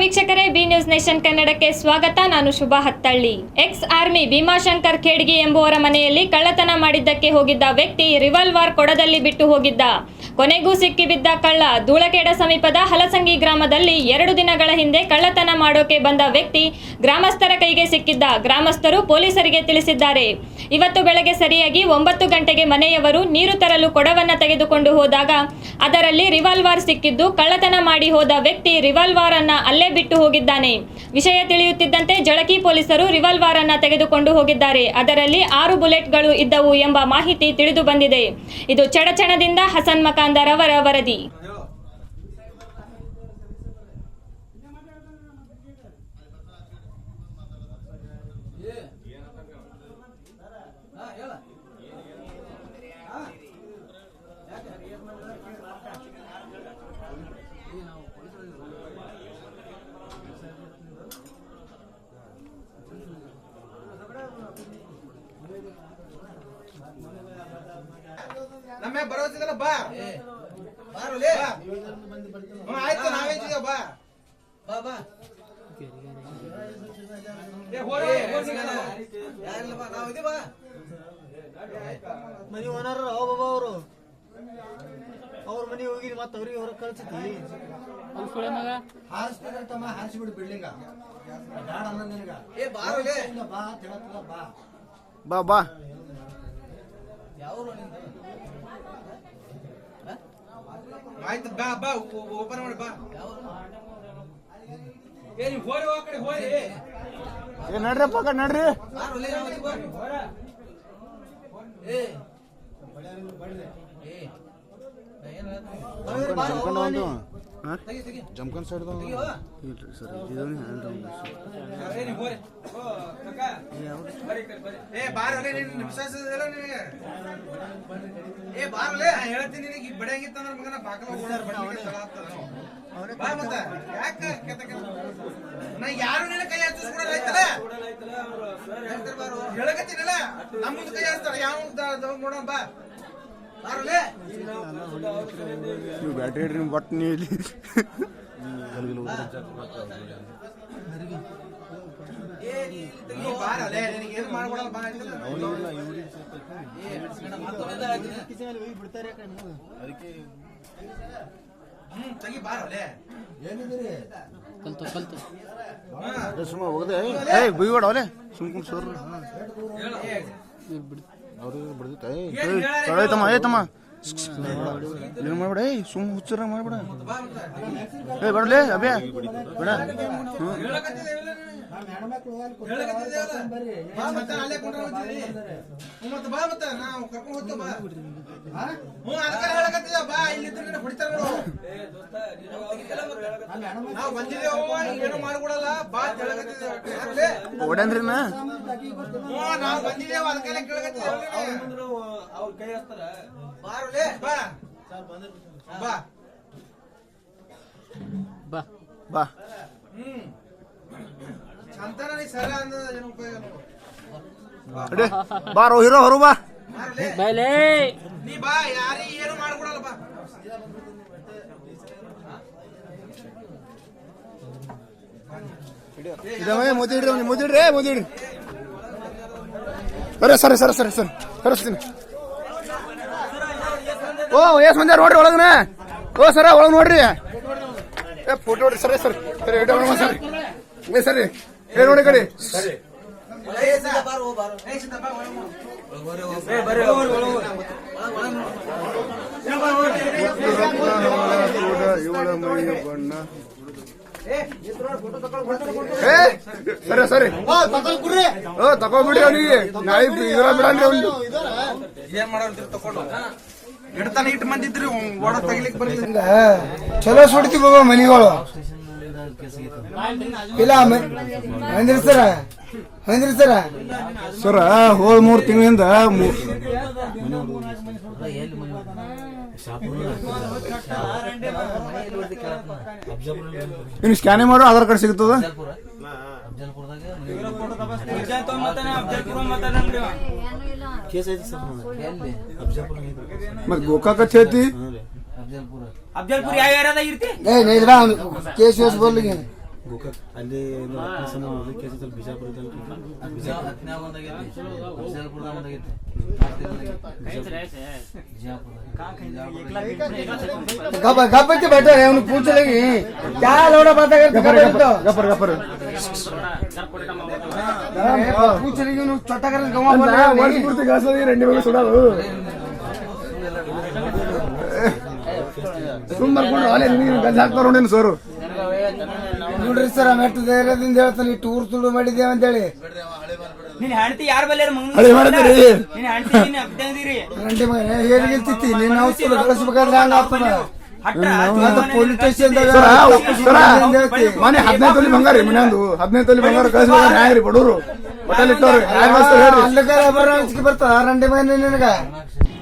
ವೀಕ್ಷಕರೇ, B news nation ಕನ್ನಡಕ್ಕೆ ಸ್ವಾಗತ. ನಾನು ಶುಭ ಹತ್ತಳ್ಳಿ. ಎಕ್ಸ್ ಆರ್ಮಿ ಭೀಮಾಶಂಕರ್ ಖೇಡ್ಗಿ ಎಂಬುವರ ಮನೆಯಲ್ಲಿ ಕಳ್ಳತನ ಮಾಡಿದ್ದಕ್ಕೆ ಹೋಗಿದ್ದ ವ್ಯಕ್ತಿ ರಿವಾಲ್ವಾರ್ ಕೊಡದಲ್ಲಿ ಬಿಟ್ಟು ಹೋಗಿದ್ದ. ಕೊನೆಗೂ ಸಿಕ್ಕಿಬಿದ್ದ ಕಳ್ಳ ಧೂಳಕೇಡ ಸಮೀಪದ ಹಲಸಂಗಿ ಗ್ರಾಮದಲ್ಲಿ ಎರಡು ದಿನಗಳ ಹಿಂದೆ ಕಳ್ಳತನ ಮಾಡೋಕೆ ಬಂದ ವ್ಯಕ್ತಿ ಗ್ರಾಮಸ್ಥರ ಕೈಗೆ ಸಿಕ್ಕಿದ್ದ. ಗ್ರಾಮಸ್ಥರು ಪೊಲೀಸರಿಗೆ ತಿಳಿಸಿದ್ದಾರೆ. ಇವತ್ತು ಬೆಳಗ್ಗೆ ಸರಿಯಾಗಿ ಒಂಬತ್ತು ಗಂಟೆಗೆ ಮನೆಯವರು ನೀರು ತರಲು ಕೊಡವನ್ನು ತೆಗೆದುಕೊಂಡು ಹೋದಾಗ ಅದರಲ್ಲಿ ರಿವಾಲ್ವಾರ್ ಸಿಕ್ಕಿದ್ದು. ಕಳ್ಳತನ ಮಾಡಿ ಹೋದ ವ್ಯಕ್ತಿ ರಿವಾಲ್ವಾರ್ ಅನ್ನ ಅಲ್ಲೇ ಬಿಟ್ಟು ಹೋಗಿದ್ದಾನೆ. ವಿಷಯ ತಿಳಿಯುತ್ತಿದ್ದಂತೆ ಜಳಕಿ ಪೊಲೀಸರು ರಿವಾಲ್ವಾರ್ ಅನ್ನ ತೆಗೆದುಕೊಂಡು ಹೋಗಿದ್ದಾರೆ. ಅದರಲ್ಲಿ ಆರು ಬುಲೆಟ್ಗಳು ಇದ್ದವು ಎಂಬ ಮಾಹಿತಿ ತಿಳಿದು ಬಂದಿದೆ. ಇದು ಚಡಚಣದಿಂದ ಹಸನ್ ಅವರ ವರದಿ ನಮ್ಮ ಬರೋದಿಲ್ಲ ಬಾ. ಬಾರುಲೇ ಹ್ಞೂ ಆಯ್ತು ನಾವೇ ಇದೀವಿ ಬಾ. ಬಾ ಬಾ. ಏ ಹೋರ ಯಾರಿಲ್ಲ ಬಾ. ನಾವು ಇದೀವಿ ಬಾ. ಮನಿ ಓನರ್ ಅವ ಬಾಬಾ ಅವರು. ಅವ್ರ ಮನಿ ಹೋಗಿ ಮತ್ತೆ ಅವ್ರಿಗೆ ಹೊರಗೆ ಕಳ್ಸತಿ. ಹಾರಿಸ್ತಾರೆ ತಮ್ಮ ಹಾರಿಸ್ಬಿಡು ಬಿಲ್ಡಿಂಗ ಬ್ಯಾಡ ಅನ್ನೋ ನಿನಗ. ಏ ಬಾರುಲೇ ಬಾ. ಬಾ ಬಾ. ಆಯ್ತು ಬಾ ಬಾ ಓಪನ್ ಮಾಡಿ ಬಾ. ಏ ನೀವು ಹೋರಿ ಆ ಕಡೆ ಹೋರಿ. ಏ ನಡ್ರಿ ಬಾರುಲೇ ನಾವು ಏ. ಏ. ಏನ್ ತೆಗಿ ಸೈಡ್ ಇಲ್ರಿ ಸರ್ ಇದೊಂದು ಹ್ಯಾಂಡ್ ಯಾರು ನಿನ್ನ ಕೈ ಹಚ್ಚಿಸ್ಕೊಡಲ್ಲ ಬಾರು. ಹೇಳಕತ್ತೀನಲ್ಲ? ನಮ್ಮ ಮುಂದೆ ಕೈ ಹಚ್ತಾರ. ಯಾವ ನೋಡೋಣ ಬಾ ನೀವು ಬ್ಯಾಟ್ರಿ ಇಡ್ರಿ ನಿಮ್ಮ ಬಟ್ ನೀವು ಇಲ್ಲಿ. ನೀ ತೆಗಿ ಬಾರಲೆ? ಏನಿದ್ದೀರಿ ಸುಮ್ಮ ಹೋಗದೆ. ಏ ಬೈಬೇಡ ಅವಲೇ ಸುಮ್ಕೊಂಡು ಸೋರ್. ಅವ್ರಿಗೆ ಬಿಡ್ದಿತ್ತ. ಏ ತಮ್ಮ ಏನು ಮಾಡ್ಬೇಡ ಸುಮ್ ಹುಚ್ಚರ ಮಾಡ್ಬೇಡ. ಏ ಬೇಡಲೇ ಅಭ್ಯ ಬೇಡ. ಹ್ಞೂ ಬಾ ಮತ್ತೆ ಬಾ ಮತ್ತೆ ನಾವು ಕರ್ಕೊಂಡು ಹೋಗ್ತೇವೆ ಬಾ. ಹಾ? ಹ್ಞೂ ಅದಕ್ಕೆ ಬಾ ಇಲ್ಲಿದ್ರೆ ಹೊಡಿತಾರ ನೋಡು. ನಾವು ಬಂದಿದ್ದೇವು ಏನು ಮಾಡ್ಕೊಡಲ್ಲ. ಬಾ ಅಂತ ಹೇಳಕತ್ತಿದ್ದೆ ಯಾರ್ಲೇ? ಓಡನ್ರಿ ನಾ ಸಾಮಾನ್ಯ ಅಕ್ಕಿ ಕೊಡ್ತಾರೆ. ಹ್ಞೂ ನಾವು ಬಂದಿದ್ದೇವು ಅದಕ್ಕೆಲ್ಲ ಕೇಳಕತ್ತಿದ್ದೇವೆ ಬಾರುಲೇ ಬಾ ಬಾ. ಬಾ. ಹ್ಮ್ ಚಂತನ ನೀ ಸರ ಅಂದದ ಏನು ಉಪಯೋಗ ನೋಡು. ಅಡೆ ಬಾರೋ ಹೀರೋ ಹೊರು ಬಾ. ನೀ ಬಾ ಯಾರಿ ಏನು ಮಾಡ್ಕೊಡಲ್ಲ ಬಾ. ಮುದಿಡ್ರಿ ಮುದಿಡ್ರಿ ಮುದಿಡ್ರಿ ಅರೆ ಸರಿ ಸರಿ ಸರಿ ಸರಿ. ಕರೆಸ್ತೀನಿ. ಓ ಎಸ್ ಮಂದಿ ನೋಡ್ರಿ ಒಳಗನ. ಓ ಸರ ಒಳಗ್ ನೋಡ್ರಿ. ಏ ಫೋಟೋ ನೋಡ್ರಿ ಸರಿ ಸರಿ. ಸರಿ ಇಡ ಸರಿ. ಸರಿ. ಏ ನೋಡಿ ಕಡೆ ಬಣ್ಣ ಸರಿ ಸರಿ. ಓ ತಗೊಂಡ್ಬಿಡಿ ಅವನಿಗೆ. ನಾಳೆ ಇದ್ರ ಬಿಡಲ್ರಿ ಅವ್ನು ಏನ್ ಮಾಡೋದು ತಕೊಂಡು ಇಡ್ತಾನೆ ಇಟ್ಟು ಮಂದಿದ್ರಿ ಓಡ ತೆಗಿಲಿಕ್ ಬರ್ಲಿಲ್ಲ ಚಲೋ ಸುಡ್ತಿ ಬಾಬಾ ಮನಿಗಳು. ಇಲ್ಲ ಅಂದ್ರಿ ಸರ ಅಂದ್ರಿ ಸರ. ಸರ ಹೋದ್ ಮೂರು ತಿಂಗಳಿಂದ ಇನ್ನು ಸ್ಕ್ಯಾನಿಂಗ್ ಮಾಡೋ ಆಧಾರ್ ಕಾರ್ಡ್ ಸಿಗ್ತದ? ಮತ್ತೆ ಗೋಕಾಕ ಸರ್ ಎಲ್ಲಿ ಮತ್ ಗೋಕಾಕ ಚೇತಿ ಏ ನೈದ್ರಾ ಕೇಸ್ ವೇಸ್ ಬೋಲ್ಗೆ ಗೋಕಾಕ್ ಅಲ್ಲಿ ರತ್ನ ಹೋಗಿ ಕೇಸ್ ಸ್ವಲ್ಪ ಬಿಜಾಪುರದಲ್ಲಿ गप गप के बैठो है उन्हें पूछ लेगी क्या लौड़ा बात करते ಗಪ್ಪರ್ गप ಗಪ್ಪರ್ ಗಪ್ಪರ್ पूछ लेगी उन्हें छोटा कर गवा बोल रहा ವರ್ಷ ಪೂರ್ತಿ ಗಾಸದಿ ರೆಂಡಿ ಮೇಲೆ ಸುಡೋದು ಸುಮ್ ಬರ್ಕೊಂಡು ಅಲ್ಲೇ ನೀನು ಗಂಜ ಹಾಕ್ತಾರ ನೋಡೇನು ಸೋರು ನೋಡ್ರಿ ಸರ್ ಮೆಟ್ಟು ಧೈರ್ಯದಿಂದ ಹೇಳ್ತಾನೆ ಟೂರ್ ತುಳು ಮಾಡಿದ್ದೇವೆ ಅಂತೇಳಿ ನಿನ್ ಹೆಂಡತಿ ಯಾರ ಬಲ್ಲೆ ಹಳೆ ಮಾಡ್ತೀರಿ ನಿನ್ ಹೆಂಡತಿ ನೀನ್ ಅಗ್ದಂದಿರಿ ರಂಡಿ ಮಗನೇ ಹೇರಿಗಿರ್ತಿತ್ತಿ ನೀನ್ ನಾವು ತುಳು ಕಳಿಸ್ಬೇಕಾದ್ರೆ ಹಂಗ ಆಗ್ತದ ಮತ್ತೆ ಪೊಲೀಸ್ ಸ್ಟೇಷನ್ ಸರ ಸರ ಮನೆ ಹದಿನೈದು ತೊಲಿ ಬಂಗಾರ ರೀ ಮನ್ಯಾಂದು ಹದಿನೈದು ತೊಲಿ ಬಂಗಾರ ಕಳಿಸ್ಬೇಕು ಹ್ಯಾಂಗ ರೀ ಬಡವರು ಹೋಟೆಲ್ ಇಟ್ಟವ್ರಿ ರಂಡಿ ಮಗನೇ ನಿನಗ